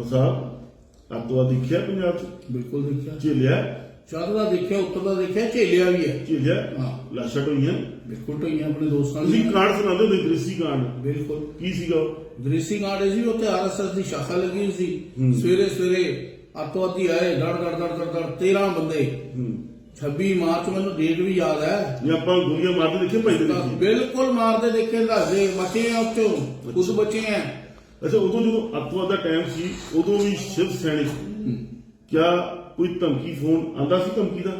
ਬਾਬਾ ਸਾਹਿਬ ਅੱਤਵਾਦ ਦੇਖਿਆ ਪੰਜਾਬ ਚ? ਬਿਲਕੁਲ ਦੇਖਿਆ। ਝੇਲਿਆ? ਚੜ੍ਹ ਦਾ ਦੇਖਿਆ ਉੱਤਰ ਦਾ ਦੇਖਿਆ ਝੇਲਿਆ ਵੀ ਹੈ। ਝੇਲਿਆ? ਹਾਂ। ਲਾਸ਼ਾਂ ਢੋਈਆਂ ਬਿਲਕੁਲ ਢੋਈਆਂ ਆਪਣੇ ਦੋਸਤਾਂ ਤੁਸੀਂ ਦੀਆਂ। ਕਾਂਡ ਸੁਣਾਉਂਦੇ ਦ੍ਰਿਸ਼ੀ ਕਾਂਡ ਬਿਲਕੁਲ। ਕੀ ਸੀਗਾ ਉਹ? ਦ੍ਰਿਸ਼ੀ ਗਾਰਡ ਸੀ ਉੱਥੇ ਆਰਐਸਐਸ ਦੀ ਸ਼ਾਖਾ ਲੱਗੀ ਹੋਈ ਸੀ। ਸਵੇਰੇ ਸਵੇਰੇ ਅੱਤਵਾਦੀ ਆਏ ਡੜ ਡੜ ਡੜ ਡੜ ਡੜ 13 ਬੰਦੇ। ਹੂੰ। 26 ਮਾਰਚ ਮੈਨੂੰ ਡੇਟ ਵੀ ਯਾਦ ਹੈ। ਜੇ ਆਪਾਂ ਗੋਲੀਆਂ ਮਾਰਦੇ ਦੇਖੇ ਭਾਈ ਦੇ ਤਾਂ ਦੇਖੇ। ਬਿਲਕੁਲ ਮਾਰਦੇ ਦੇਖੇ ਦੱਸਦੇ ਬਚੇ ਆ ਉੱਚੋਂ ਖੁਦ ਬਚੇ ਆ। ਅੱਛਾ ਉਦੋਂ ਜਦੋਂ ਅੱਤਵਾਦ ਦਾ ਟਾਈਮ ਸੀ ਉਦੋਂ ਵੀ ਸ਼ਿਵ ਸੈਨਿਕ ਕਿਆ ਕੋਈ ਧਮਕੀ ਫੋਨ ਆਂਦਾ ਸੀ ਧਮਕੀ ਦਾ?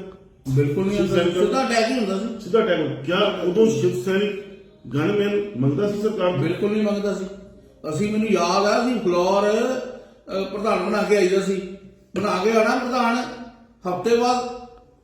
ਬਿਲਕੁਲ ਨਹੀਂ ਆਉਂਦਾ ਸੀ। ਸਿੱਧਾ ਅਟੈਕ ਹੀ ਹੁੰਦਾ ਸੀ। ਸਿੱਧਾ ਟਾਈਮ ਕਿਆ ਉਦੋਂ ਸ਼ਿਵ ਸੈਨਿਕ ਗਨਮੈਨ ਮੰਗਦਾ ਸੀ ਸਰਕਾਰ ਤੋਂ? ਬਿਲਕੁਲ ਨਹੀਂ ਮੰਗਦਾ ਸੀ। ਅਸੀਂ ਮੈਨੂੰ ਯਾਦ ਆ ਅਸੀਂ ਫਲੋਰ ਅਹ, ਪ੍ਰਧਾਨ ਬਣਾ ਕੇ ਆਈਦਾ ਸੀ। ਬਣਾ ਕੇ ਆਣਾ ਪ੍ਰਧਾਨ। ਹਫ਼ਤੇ ਬਾਅਦ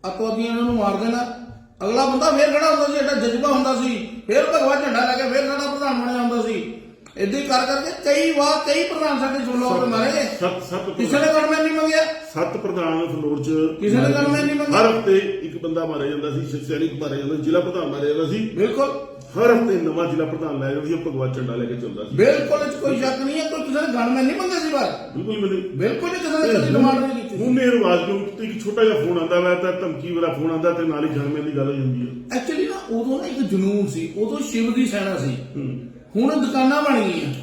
ਅਤਵਾਦੀਆਂ ਨੂੰ ਮਾਰ ਦੇਣਾ। ਅਗਲਾ ਬੰਦਾ ਫੇਰ ਖੜਾ ਹੁੰਦਾ ਸੀ ਐਡਾ ਜਜ਼ਬਾ ਹੁੰਦਾ ਸੀ। ਫੇਰ ਭਗਵਾ ਝੰਡਾ ਲੈ ਕੇ ਫੇਰ ਸਾਡਾ ਪ੍ਰਧਾਨ ਬਣਿਆ ਹੁੰਦਾ ਸੀ। ਇਦਾਂ ਹੀ ਕਰ ਕਰਕੇ ਕਈ ਵਾਰ ਕਈ ਪ੍ਰਧਾਨ ਸਾਡੇ ਫਲੋਰ ਤੇ ਮਾਰੇ। ਸੱਤ ਸੱਤ ਕਿਸੇ ਨੇ ਗਵਰਨਮੈਂਟ ਨਹੀਂ ਮੰਗਿਆ? ਸੱਤ ਪ੍ਰਧਾਨ ਫਲੋਰ ਚ ਕਿਸੇ ਨੇ ਗੱਲ ਨਹੀਂ ਮੰਗੀ। ਹਰ ਹਫ਼ਤੇ ਇੱਕ ਬੰਦਾ ਮਾਰਿਆ ਜਾਂਦਾ ਸੀ ਸ਼ਿਵ ਸੈਨਿਕ ਮਾਰਿਆ ਜਾਂਦਾ ਜ਼ਿਲ੍ਹਾ ਪ੍ਰਧਾਨ ਮਾਰਿਆ ਜਾਂਦਾ ਸੀ। ਬਿਲਕੁਲ। ਹਰ ਹਫ਼ਤੇ ਨਵਾਂ ਜ਼ਿਲ੍ਹਾ ਪ੍ਰਧਾਨ ਲਾਇਆ ਜਾਂਦਾ ਸੀ ਭਗਵਾ ਝੰਡਾ ਲੈ ਕੇ ਚੱਲਦਾ ਸੀ। ਬਿਲਕੁਲ 'ਚ ਕੋਈ ਸ਼ੱਕ ਨਹੀਂ ਹੈ ਕੋਈ ਕਿਸੇ ਨੇ ਗਨਮੈਨ ਨਹੀਂ ਮੰਗੇ ਸੀ ਬਾਰ ਬਿਲਕੁਲ ਮੈਨੂੰ ਬਿਲਕੁਲ ਨਹੀਂ ਕਿਸੇ ਨੇ ਕਦੀ ਡਿਮਾਂਡ ਨਹੀਂ ਕੀਤੀ। ਹੁਣ ਇਹ ਰਿਵਾਜ ਕਿਉਂ ਤੇ ਇੱਕ ਛੋਟਾ ਜਿਹਾ ਫੋਨ ਆਂਦਾ ਵਾ ਤਾਂ ਧਮਕੀ ਵਾਲਾ ਫੋਨ ਆਂਦਾ ਤੇ ਨਾਲ ਹੀ ਗਨਮੈਨ ਦੀ ਗੱਲ ਹੋ ਜਾਂਦੀ ਹੈ। ਐਕਚੁਅਲੀ ਨਾ ਉਦੋਂ ਨਾ ਇੱਕ ਜਨੂਨ ਸੀ ਉਦੋਂ ਸ਼ਿਵ ਦੀ ਸੈਨਾ ਸੀ। ਹੂੰ। ਹੁਣ ਦੁਕਾਨਾਂ ਬਣ ਗਈਆਂ।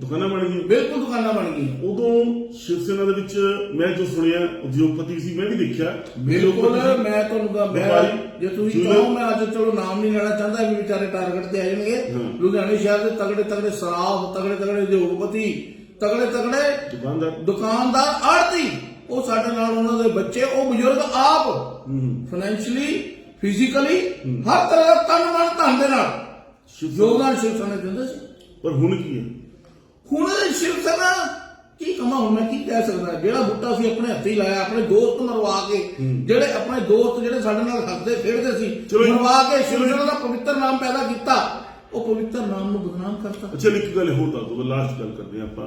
ਦੁਕਾਨਾਂ ਬਣ ਗਈਆਂ। ਬਿਲਕੁਲ ਦੁਕਾਨਾਂ ਬਣ ਗਈਆਂ। ਉਦੋਂ ਸ਼ਿਵ ਸੈਨਾ ਦੇ ਵਿੱਚ ਮੈਂ ਜੋ ਸੁਣਿਆ ਉਦਯੋਗਪਤੀ ਸੀ ਮੈਂ ਵੀ ਦੇਖਿਆ। ਬਿਲਕੁਲ ਉਦਯੋਗਪਤੀ ਮੈਂ ਤੁਹਾਨੂੰ ਦਾ ਮੈਂ ਵਪਾਰੀ, ਜੇ ਤੁਸੀਂ ਜੁਲਰ। ਕਹੋ ਮੈਂ ਅੱਜ ਚਲੋ ਨਾਮ ਨਹੀਂ ਲੈਣਾ ਚਾਹੁੰਦਾ ਵੀ ਵਿਚਾਰੇ ਟਾਰਗੇਟ ਤੇ ਆ ਜਾਣਗੇ। ਹਾਂ। ਲੁਧਿਆਣੇ ਸ਼ਹਿਰ ਦੇ ਤਗੜੇ ਤਗੜੇ ਸਰਾਫ ਤਗੜੇ ਤਗੜੇ ਉਦਯੋਗਪਤੀ ਤਗੜੇ ਤਗੜੇ ਦੁਕਾਨਦਾਰ। ਦੁਕਾਨਦਾਰ ਆੜਤੀ ਉਹ ਸਾਡੇ ਨਾਲ ਉਹਨਾਂ ਦੇ ਬੱਚੇ ਉਹ ਬਜ਼ੁਰਗ ਆਪ ਹੂੰ। ਫਾਈਨੈਂਸ਼ਲੀ ਫਿਜ਼ੀਕਲੀ ਹਰ ਤਰ੍ਹਾਂ ਦਾ ਤਨ ਮਨ ਧਨ ਦੇ ਨਾਲ ਯੋਗਦਾਨ ਸ਼ਿਵ ਸੈਨਾ ਦਿੰਦੇ ਸੀ। ਪਰ ਹੁਣ ਕੀ ਹੈ? ਹੁਣ ਸ਼ਿਵ ਸੈਨਾ ਕੀ ਕਮਾ ਹੁਣ ਮੈਂ ਕੀ ਕਹਿ ਸਕਦਾ? ਜਿਹੜਾ ਬੁੱਟਾ ਸੀ ਆਪਣੇ ਹੱਥੀ ਲਾਇਆ ਆਪਣੇ ਦੋਸਤ ਮਰਵਾ ਕੇ ਜਿਹੜੇ ਆਪਣੇ ਦੋਸਤ ਜਿਹੜੇ ਸਾਡੇ ਨਾਲ ਹੱਸਦੇ ਖੇਡਦੇ ਸੀ। ਮਰਵਾ ਕੇ ਸ਼ਿਵ ਸੈਨਾ ਦਾ ਪਵਿੱਤਰ ਨਾਮ ਪੈਦਾ ਕੀਤਾ। ਉਹ ਪਵਿੱਤਰ ਨਾਮ ਨੂੰ ਬਦਨਾਮ ਕਰਤਾ। ਅੱਛਾ ਇੱਕ ਗੱਲ ਹੋਰ ਦੱਸ ਦੋ ਲਾਸਟ ਗੱਲ ਕਰਦੇ ਆਪਾਂ।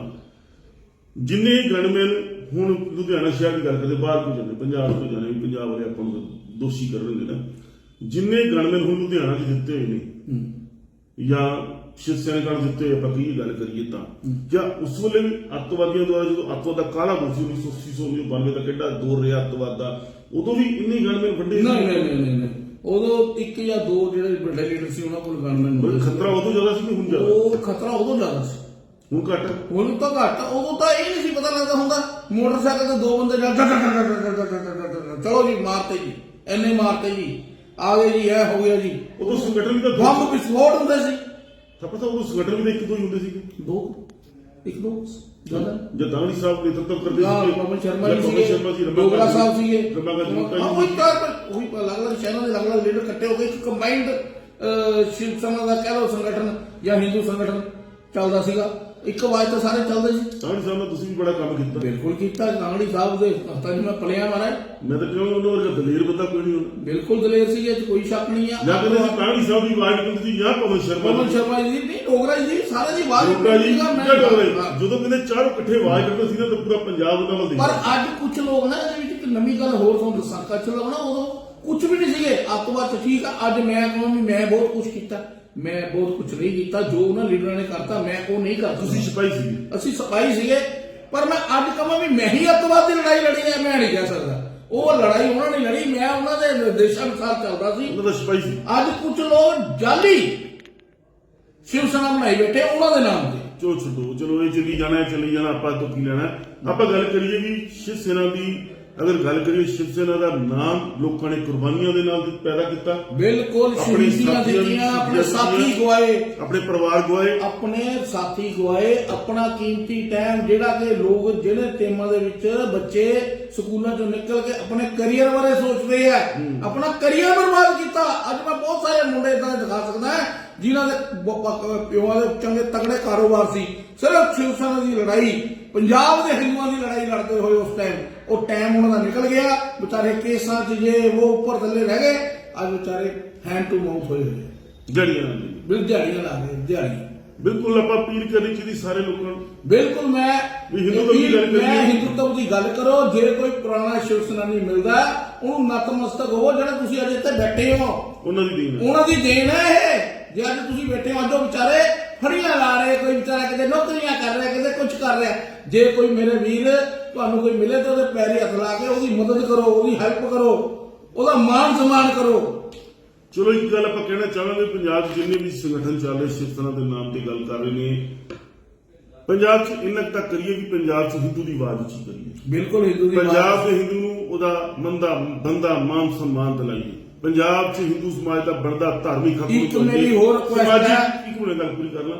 ਜਿੰਨੇ ਗਨਮੈਨ ਹੁਣ ਲੁਧਿਆਣਾ ਸ਼ਹਿਰ ਦੀ ਗੱਲ ਕਰਦੇ ਬਾਹਰ ਤੋਂ ਜਾਂਦੇ ਪੰਜਾਬ ਤੋਂ ਜਾਂਦੇ ਪੰਜਾਬ ਵਾਲੇ ਆਪਾਂ ਨੂੰ ਦੋਸ਼ੀ ਕਰਨਗੇ ਨਾ। ਜਿੰਨੇ ਗਨਮੈਨ ਹੁਣ ਲੁਧਿਆਣਾ 'ਚ ਦਿੱਤੇ ਹੋਏ ਨੇ ਜਾਂ ਸ਼ਿਵ ਸੈਨਾ ਨੂੰ ਦਿੱਤੇ ਆਪਾਂ ਕੀ ਗੱਲ ਕਰੀਏ ਤਾਂ ਜਾਂ ਉਸ ਵੇਲੇ ਵੀ ਅੱਤਵਾਦੀਆਂ ਦੁਆਰਾ ਜਦੋਂ ਅੱਤਵਾਦ ਦਾ ਕਾਲਾ 1980 1992 ਦਾ ਕਿੱਡਾ ਦੌਰ ਰਿਹਾ ਅੱਤਵਾਦ ਦਾ ਉਦੋਂ ਵੀ ਇੰਨੇ ਗਨਮੈਨ ਵੱਡੇ ਸੀ ਨਹੀਂ ਨਹੀਂ ਨਹੀਂ ਨਹੀਂ ਉਦੋਂ ਇੱਕ ਜਾਂ ਦੋ ਜਿਹੜੇ ਵੱਡੇ ਲੀਡਰ ਸੀ ਉਹਨਾਂ ਕੋਲ ਗਨਮੈਨ ਹੁੰਦੇ ਖਤਰਾ ਉਦੋਂ ਜ਼ਿਆਦਾ ਸੀ ਕਿ ਹੁਣ ਜ਼ਿਆਦਾ ਉਹ ਖਤਰਾ ਉਦੋਂ ਜ਼ਿਆਦਾ ਸੀ ਹੁਣ ਘੱਟ ਹੁਣ ਤਾਂ ਘੱਟ ਉਦੋਂ ਤਾਂ ਇਹ ਨਹੀਂ ਸੀ ਪਤਾ ਲੱਗਦਾ ਹੁੰਦਾ ਮੋਟਰਸਾਈਕਲ ਤੇ ਦੋ ਬੰਦੇ ਜਾ ਚਲੋ ਜੀ ਮਾਰਤੇ ਜੀ ਐਨੇ ਮਾਰਤੇ ਜੀ ਆ ਗਏ ਜੀ ਇਹ ਹੋ ਗਿਆ ਜੀ। ਉਦੋਂ ਸੰਗਠਨ ਵੀ ਤਾਂ ਦੋ- ਬੰਬ ਵਿਸਫੋਟ ਹੁੰਦੇ ਸੀ। ਤਾਂ ਪਤਾ ਉਦੋਂ ਸੰਗਠਨ ਵੀ ਤਾਂ ਇੱਕ ਦੋ ਹੀ ਹੁੰਦੇ ਸੀਗੇ। ਦੋ? ਇੱਕ ਦੋ? ਜ਼ਿਆਦਾ? ਜਦਾਵੜੀ ਸਾਹਿਬ ਨੇਤਰਤਵ ਕਰਦੇ ਜਾਂ ਸੀਗੇ ਪਵਨ ਸ਼ਰਮਾ ਜਾਂ ਜੀ ਪਵਨ ਸੀਗੇ ਸ਼ਰਮਾ ਸੀ ਰਮਾ ਡੋਗਰਾ ਸਾਹਿਬ ਜੀ, ਸੀਗੇ। ਰਮਾ ਕਾਂਤ ਗੁਪਤਾ ਹਾਂ, ਜੀ ਉਹੀ ਤਾਂ ਉਹੀ ਅਲੱਗ-ਅਲੱਗ ਸ਼ਹਿਰਾਂ ਦੇ ਅਲੱਗ-ਅਲੱਗ ਲੀਡਰ ਇਕੱਠੇ ਹੋ ਕੇ ਇੱਕ ਕੰਬਾਈਨਡ ਸ਼ਿਵ ਸੈਨਾ ਦਾ ਕਹਿ ਲਓ ਸੰਗਠਨ ਜਾਂ ਹਿੰਦੂ ਸੰਗਠਨ ਚੱਲਦਾ ਸੀਗਾ। ਇੱਕ ਆਵਾਜ਼ ਤਾਂ ਸਾਰੇ ਚੱਲਦੇ ਸੀ। ਜਦਾਵੜੀ ਸਾਹਿਬ ਨਾਲ ਤੁਸੀਂ ਵੀ ਬੜਾ ਕੰਮ ਕੀਤਾ। ਬਿਲਕੁਲ ਕੀਤਾ ਕਾਂਗੜੀ ਸਾਹਿਬ ਦੇ ਹੱਥਾਂ 'ਚ ਮੈਂ ਪਲਿਆ ਮਾਰਾ ਮੈਂ ਤਾਂ ਕਿਉਂ ਉਹਨਾਂ ਵਰਗਾ ਦਲੇਰ ਬੰਦਾ ਕੋਈ ਨਹੀਂ ਹੁੰਦਾ ਬਿਲਕੁਲ ਦਲੇਰ ਸੀ ਇਹ 'ਚ ਕੋਈ ਸ਼ੱਕ ਨਹੀਂ ਆ। ਜਾਂ ਕਹਿੰਦੇ ਸੀ ਕਾਂਗੜੀ ਸਾਹਿਬ ਦੀ ਆਵਾਜ਼ ਨਿਕਲਦੀ ਸੀ ਜਾਂ ਪਵਨ ਸ਼ਰਮਾ ਪਵਨ ਸ਼ਰਮਾ ਜੀ ਨਹੀਂ ਡੋਗਰਾ ਜੀ ਸਾਰੇ ਦੀ ਆਵਾਜ਼ ਜੀ ਜਾਂ ਡੋਗਰੇ। ਹਾਂ। ਜਦੋਂ ਕਹਿੰਦੇ ਚਾਰੋਂ ਇਕੱਠੇ ਆਵਾਜ਼ ਕਰਦੇ ਸੀ ਨਾ ਤਾਂ ਪੂਰਾ ਪੰਜਾਬ ਉਹਨਾਂ ਵੱਲ ਪਰ ਦੇਖਦਾ ਅੱਜ ਕੁਝ ਲੋਕ ਨਾ ਇਹਦੇ ਵਿੱਚ ਇੱਕ ਨਵੀਂ ਗੱਲ ਹੋਰ ਤੁਹਾਨੂੰ ਦੱਸਾਂ। ਕੱਚ ਲੋਕ ਨਾ ਉਦੋਂ ਕੁਝ ਵੀ ਨਹੀਂ ਸੀਗੇ। ਅੱਤਵਾਦ ਠੀਕ ਆ ਅੱਜ ਮੈਂ ਕਹਾਂ ਵੀ ਮੈਂ ਬਹੁਤ ਕੁਝ ਕੀਤਾ। ਮੈਂ ਬਹੁਤ ਕੁਝ ਨਹੀਂ ਕੀਤਾ ਜੋ ਉਹਨਾਂ ਲੀਡਰਾਂ ਨੇ ਕਰਤਾ ਮੈਂ ਉਹ ਨਹੀਂ ਕਰਦਾ। ਤੁਸੀਂ ਸਿਪਾਹੀ ਸੀ ਅਸੀਂ ਸਿਪਾਹੀ ਸੀਗੇ ਪਰ ਮੈਂ ਅੱਜ ਕਹਾਂ ਵੀ ਮੈਂ ਹੀ ਅੱਤਵਾਦ ਦੀ ਲੜਾਈ ਲੜੀ ਹੈ ਮੈਂ ਨਹੀਂ ਕਹਿ ਸਕਦਾ। ਉਹ ਲੜਾਈ ਉਹਨਾਂ ਨੇ ਲੜੀ ਮੈਂ ਉਹਨਾਂ ਦੇ ਨਿਰਦੇਸ਼ਾਂ ਅਨੁਸਾਰ ਚੱਲਦਾ ਸੀ। ਉਹਨਾਂ ਦਾ ਸਿਪਾਹੀ ਸੀ। ਅੱਜ ਕੁਝ ਲੋਕ ਜਾਲੀ ਸ਼ਿਵ ਸੈਨਾ ਬਣਾਈ ਬੈਠੇ ਉਹਨਾਂ ਦੇ ਨਾਮ ਤੇ। ਚਲੋ ਛੱਡੋ ਚਲੋ ਇਹ ਚੱਲੀ ਜਾਣਾ ਚੱਲੀ ਜਾਣਾ ਆਪਾਂ ਤੋਂ ਕੀ ਲੈਣਾ? ਆਪਾਂ ਗੱਲ ਕਰੀਏ ਵੀ ਸ਼ਿਵ ਸੈਨਾ ਦੀ ਅਗਰ ਗੱਲ ਕਰੀਏ ਸ਼ਿਵ ਸੈਨਾ ਦਾ ਨਾਮ ਲੋਕਾਂ ਨੇ ਕੁਰਬਾਨੀਆਂ ਦੇ ਨਾਲ ਪੈਦਾ ਕੀਤਾ ਬਿਲਕੁਲ ਆਪਣੇ ਸ਼ਹੀਦੀਆਂ ਸਾਥੀਆਂ ਦਿੱਤੀਆਂ ਆਪਣੇ ਸਾਥੀ। ਗਵਾਏ ਆਪਣੇ ਪਰਿਵਾਰ ਗਵਾਏ ਆਪਣੇ ਸਾਥੀ ਗਵਾਏ ਆਪਣਾ ਕੀਮਤੀ ਟਾਈਮ ਜਿਹੜਾ ਕਿ ਲੋਕ ਜਿਹੜੇ ਟੀਮਾਂ ਦੇ ਵਿੱਚ ਬੱਚੇ ਸਕੂਲਾਂ ਚੋਂ ਨਿਕਲ ਕੇ ਆਪਣੇ ਕੈਰੀਅਰ ਬਾਰੇ ਸੋਚਦੇ ਆ। ਆਪਣਾ ਕੈਰੀਅਰ ਬਰਬਾਦ ਕੀਤਾ। ਅੱਜ ਮੈਂ ਬਹੁਤ ਸਾਰੇ ਮੁੰਡੇ ਇਦਾਂ ਦਿਖਾ ਸਕਦਾ ਜਿਨ੍ਹਾਂ ਦੇ ਬ- ਪਿਓਾਂ ਦੇ ਚੰਗੇ ਤਗੜੇ ਕਾਰੋਬਾਰ ਸੀ। ਸਿਰਫ ਸ਼ਿਵ ਸੈਨਾ ਦੀ ਲੜਾਈ ਪੰਜਾਬ ਦੇ ਹਿੰਦੂਆਂ ਦੀ ਲੜਾਈ ਲੜਦੇ ਹੋਏ ਉਸ ਟਾਈਮ ਉਹ ਟਾਈਮ ਉਹਨਾਂ ਦਾ ਨਿਕਲ ਗਿਆ ਵਿਚਾਰੇ ਕੇਸਾਂ 'ਚ ਜੇ ਉਹ ਉੱਪਰ ਥੱਲੇ ਰਹਿ ਗਏ ਅੱਜ ਵਿਚਾਰੇ ਹੈਂਡ ਟੂ ਮਾਊਥ ਹੋਏ ਹੋਏ ਜੜੀਆਂ। ਬਿਲ ਦਿਹਾੜੀਆਂ ਲਾ ਗਏ ਬਿਲਕੁਲ ਆਪਾਂ ਅਪੀਲ ਕਰਨੀ ਚਾਹੀਦੀ ਸਾਰੇ ਲੋਕਾਂ ਨੂੰ ਬਿਲਕੁਲ ਮੈਂ ਵੀ ਹਿੰਦੂਤਵ ਦੀ ਗੱਲ ਕਰੀਏ। ਮੈਂ ਹਿੰਦੂਤਵ ਦੀ ਗੱਲ ਕਰੋ ਜੇ ਕੋਈ ਪੁਰਾਣਾ ਸ਼ਿਵ ਸੈਨਾਨੀ ਮਿਲਦਾ ਹੈ, ਉਹਨੂੰ ਨਤਮਸਤਕ ਹੋਵੋ ਜਿਹੜਾ ਤੁਸੀਂ ਅਜੇ ਇੱਥੇ ਬੈਠੇ ਹੋ ਉਹਨਾਂ ਦੀ ਦੇਣ ਹੈ। ਉਹਨਾਂ ਦੀ ਦੇਣ ਹੈ ਇਹ ਜੇ ਅੱਜ ਤੁਸੀਂ ਬੈਠੇ ਹੋ ਅੱਜ ਉਹ ਵਿਚਾਰੇ ਫੜੀਆਂ ਲਾ ਰਹੇ ਕੋਈ ਵਿਚਾਰਾ ਕਿਤੇ ਨੌਕਰੀਆਂ ਕਰ ਰਿਹਾ ਕਿਤੇ ਕੁਝ ਕਰ ਰਿਹਾ। ਜੇ ਕੋਈ ਮੇਰੇ ਵੀਰ ਤੁਹਾਨੂੰ ਕੋਈ ਮਿਲੇ ਤਾਂ ਉਹਦੇ ਪੈਰੀ ਹੱਥ ਲਾ ਕੇ ਉਹਦੀ ਮਦਦ ਕਰੋ ਉਹਦੀ ਹੈਲਪ ਕਰੋ ਉਹਦਾ ਮਾਣ ਸਨਮਾਨ ਕਰੋ। ਚਲੋ ਇੱਕ ਗੱਲ ਆਪਾਂ ਕਹਿਣਾ ਚਾਹਾਂਗੇ ਪੰਜਾਬ 'ਚ ਜਿੰਨੇ ਵੀ ਸੰਗਠਨ ਚੱਲ ਰਹੇ ਸੈਨਾ ਦੇ ਨਾਮ ਤੇ ਗੱਲ ਕਰ ਰਹੇ ਨੇ। ਪੰਜਾਬ 'ਚ ਇੰਨਾ ਕੁ ਤੱਕ ਕਰੀਏ ਵੀ ਪੰਜਾਬ 'ਚ ਹਿੰਦੂ ਦੀ ਆਵਾਜ਼ ਉੱਚੀ ਕਰੀਏ। ਬਿਲਕੁਲ ਹਿੰਦੂ ਦੀ ਪੰਜਾਬ ਦੇ ਹਿੰਦੂ ਨੂੰ ਉਹਦਾ ਮੰਦਾ ਬੰਦਾ ਮਾਨ ਸਨਮਾਨ ਦਿਲਾਈਏ। ਪੰਜਾਬ 'ਚ ਹਿੰਦੂ ਸਮਾਜ ਦਾ ਬਣਦਾ ਧਾਰਮਿਕ ਹੱਕ ਇੱਕ ਮੇਰੀ ਹੋਰ request ਸਮਾਜਿਕ- ਹੈ। ਇੱਕ ਮਿੰਟ ਗੱਲ ਪੂਰੀ ਕਰ ਲਾਂ।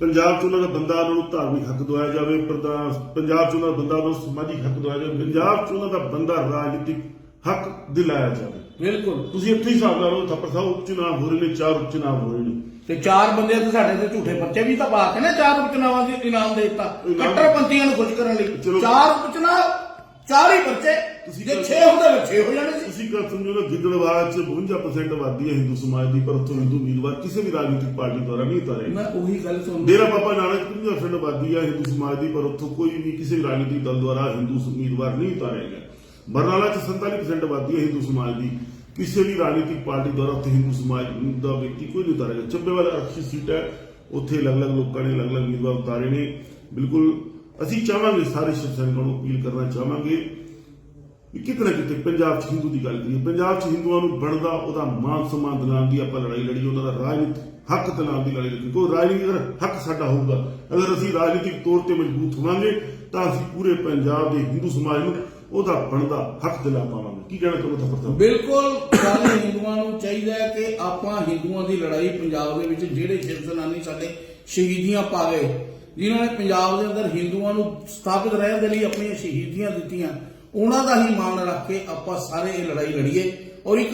ਪੰਜਾਬ 'ਚ ਉਹਨਾਂ ਦਾ ਬੰਦਾ ਉਹਨਾਂ ਨੂੰ ਧਾਰਮਿਕ ਹੱਕ ਦਵਾਇਆ ਜਾਵੇ ਪ੍ਰਧਾਨ ਪੰਜਾਬ 'ਚ ਉਹਨਾਂ ਦਾ ਬੰਦਾ ਉਹਨਾਂ ਨੂੰ ਸਮਾਜਿਕ ਹੱਕ ਦਵਾਇਆ ਜਾਵੇ ਪੰਜਾਬ 'ਚ ਉਹਨਾਂ ਦਾ ਬੰਦਾ ਰਾਜਨੀਤਿਕ ਹੱਕ ਦਿਲਾਇਆ ਜਾਵੇ। ਬਿਲਕੁਲ। ਤੁਸੀਂ ਇੱਥੇ ਹੀ ਹਿਸਾਬ ਲਾ ਲਓ ਥੱਪੜ ਸਾਹਿਬ ਉਪ ਚੁਣਾਵ ਹੋ ਰਹੇ ਨੇ ਚਾਰ ਉਪ ਚੁਣਾਵ ਹੋ ਰਹੇ ਨੇ। ਤੇ ਚਾਰ ਬੰਦੇ ਤੇ ਸਾਡੇ ਤੇ ਝੂਠੇ ਬੱਚੇ ਵੀ ਤਾਂ ਪਾ ਕੇ ਨਾ ਚਾਰ ਉਪਚੁਣਾਵਾਂ ਦੇ ਇਨਾਮ ਦੇ ਦਿੱਤਾ। ਇਨਾਮ- ਕੱਟੜਪੰਥੀਆਂ ਨੂੰ ਖੁਸ਼ ਕਰਨ ਲਈ। ਚਲੋ। ਚਾਰ ਉਪਚੁਣਾਵ ਚਾਰ ਹੀ ਬੱਚੇ ਤੁਸੀਂ ਜੇ ਤਾਂ- 6 ਹੁੰਦੇ ਤਾਂ 6 ਹੋ ਜਾਣੇ ਸੀ ਤੁਸੀਂ ਗੱਲ ਸਮਝੋ ਨਾ ਗਿੱਦੜਵਾਹ 'ਚ 52% ਆਬਾਦੀ ਹੈ ਹਿੰਦੂ ਸਮਾਜ ਦੀ ਪਰ ਉੱਥੋਂ ਹਿੰਦੂ ਉਮੀਦਵਾਰ ਕਿਸੇ ਵੀ ਰਾਜਨੀਤਿਕ ਪਾਰਟੀ ਦੁਆਰਾ ਨਹੀਂ ਉਤਾਰੇ ਮੈਂ ਉਹੀ ਗੱਲ ਤੁਹਾਨੂੰ ਡੇਰਾ ਬਾਬਾ ਨਾਨਕ 50% ਆਬਾਦੀ ਹੈ ਹਿੰਦੂ ਸਮਾਜ ਦੀ ਪਰ ਉੱਥੋਂ ਕੋਈ ਵੀ ਕਿਸੇ ਰਾਜਨੀਤਿਕ ਦਲ ਦੁਆਰਾ ਹਿੰਦੂ ਉਮੀਦਵਾਰ ਨਹੀਂ ਉਤਾਰਿਆ ਗਿਆ ਬਰਨਾਲਾ 'ਚ 47% ਆਬਾਦੀ ਹੈ ਹਿੰਦੂ ਸਮਾਜ ਦੀ। ਕਿਸੇ ਵੀ ਰਾਜਨੀਤਿਕ ਪਾਰਟੀ ਦੁਆਰਾ ਉੱਥੇ ਹਿੰਦੂ ਸਮਾਜ ਦਾ ਵਿਅਕਤੀ ਕੋਈ ਨਹੀਂ ਉਤਾਰਿਆ ਗਿਆ। ਚੱਬੇਵਾਲ ਅਰਖੀ ਸੀਟ ਹੈ। ਉੱਥੇ ਅਲੱਗ-ਅਲੱਗ ਲੋਕਾਂ ਨੇ ਅਲੱਗ-ਅਲੱਗ ਉਮੀਦਵਾਰ ਉਤਾਰੇ ਨੇ। ਬਿਲਕੁਲ ਅਸੀਂ ਚਾਹਾਂਗੇ ਸਾਰੇ ਸ਼ਿਵ ਸੈਨਿਕਾਂ ਨੂੰ ਅਪੀਲ ਕਰਨਾ ਚਾਹਾਂਗੇ। ਵੀ ਕਿਤੇ ਨਾ ਕਿਤੇ ਪੰਜਾਬ 'ਚ ਹਿੰਦੂ ਦੀ ਗੱਲ ਕਰੀਏ, ਪੰਜਾਬ 'ਚ ਹਿੰਦੂਆਂ ਨੂੰ ਬਣਦਾ ਉਹਦਾ ਮਾਨ ਸਨਮਾਨ ਦਿਲਾਉਣ ਦੀ ਆਪਾਂ ਲੜਾਈ ਲੜੀਏ ਉਹਨਾਂ ਦਾ ਰਾਜਨੀਤਿਕ ਹੱਕ ਦਿਲਾਉਣ ਦੀ ਲੜਾਈ ਲੜੀਏ ਕੋਈ ਰਾਜਨੀਤਿਕ ਹੱਕ ਸਾਡਾ ਹੋਊਗਾ, ਅਗਰ ਅਸੀਂ ਰਾਜਨੀਤਿਕ ਤੌਰ ਤੇ ਮਜ਼ਬੂਤ ਹੋਵਾਂਗੇ, ਤਾਂ ਅਸੀਂ ਪੂਰੇ ਪੰਜਾਬ ਦੇ ਹਿੰਦੂ ਸਮਾਜ ਨੂੰ ਉਹਦਾ ਬਣਦਾ ਹੱਕ ਦਿਲਾ ਪਾਵਾਂਗੇ। ਕੀ ਕਹਿਣਾ ਚਾਹੁੰਦਾ ਥੱਪੜ ਬਿਲਕੁਲ, ਸਾਰੇ ਹਿੰਦੂਆਂ ਨੂੰ ਚਾਹੀਦਾ ਹੈ ਕਿ ਆਪਾਂ ਹਿੰਦੂਆਂ ਦੀ ਲੜਾਈ ਪੰਜਾਬ ਦੇ ਵਿੱਚ ਜਿਹੜੇ ਸ਼ਿਵ ਸੈਨਾਨੀ ਸਾਡੇ ਸ਼ਹੀਦੀਆਂ ਪਾ ਗਏ, ਜਿਨ੍ਹਾਂ ਨੇ ਪੰਜਾਬ ਦੇ ਅੰਦਰ ਹਿੰਦੂਆਂ ਨੂੰ ਸਥਾਪਿਤ ਰਹਿਣ ਦੇ ਲਈ ਆਪਣੀਆਂ ਸ਼ਹੀਦੀਆਂ ਦਿੱਤੀਆਂ ਉਹਨਾਂ ਦਾ ਹੀ ਮਾਣ ਰੱਖ ਕੇ ਆਪਾਂ ਸਾਰੇ ਇਹ ਲੜਾਈ ਲੜੀਏ ਔਰ ਇੱਕ